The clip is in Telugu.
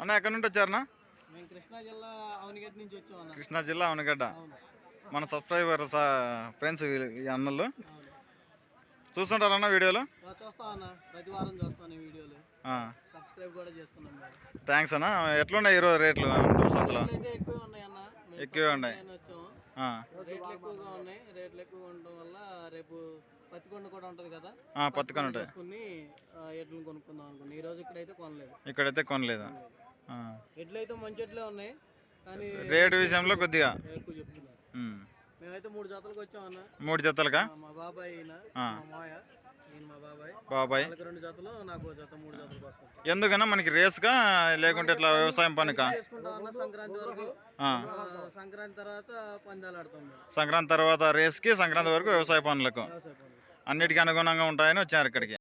అన్న ఎక్కడి నుండి వచ్చారన్నా? కృష్ణా జిల్లా అవనిగడ్డ నుంచి వచ్చాం అన్న. కృష్ణా జిల్లా అవనగడ్డ. అవును. మన సబ్స్క్రైబర్ ఫ్రెండ్స్ ఈ అన్నలు. చూస్తుంటారన్న వీడియోలు? చూస్తాం అన్న. ప్రతి వారం చూస్తాను ఈ వీడియోలు. సబ్స్క్రైబ్ కూడా చేసుకున్నాం థ్యాంక్స్ అన్న. ఎట్లున్నాయి ఈరోజు రేట్లు? సంతలో ఎక్కువ ఉన్నాయి అన్న. ఎక్కువే ఉన్నాయి. రేట్లు ఎక్కువగా ఉన్నాయి. రేట్లు ఎక్కువగా ఉండడం వల్ల రేపు పత్తికొండ కూడా ఉంటది కదా? ఆ, ఎడ్లను కొనుక్కుందాం అనుకున్నాం. ఈ రోజు ఇక్కడైతే కొనలేదు. ఇక్కడైతే కొనలేదా. అయితే మంచి ఎడ్లే ఉన్నాయి కానీ రేటు విషయంలో కొద్దిగా. ఎక్కువ చెప్తున్నారు. ఉమ్. మేమైతే మూడు జతలకు వచ్చామన్న. మూడు జతలుగా మా బాబాయ్ ఈయన ఆ. మా మాయ ఈయన మా బాబాయ్. బాబాయ్. వాళ్ళకి రెండు జతలు నాకు జత మూడు జతలు ఎందుకన్నా మనకి రేస్గా లేకుంటే ఇట్లా వ్యవసాయం పనికా? చేసుకుంటాం అన్న సంక్రాంతి వరకు ఆ. ఆ, సంక్రాంతి తర్వాత పందాలు ఆడతాం మేము. సంక్రాంతి తర్వాత రేస్కి సంక్రాంతి వరకు వ్యవసాయ పనులకు. వ్యవసాయ పనులు. అన్నిటికీ అనుగుణంగా ఉంటాయని వచ్చారు ఇక్కడికి.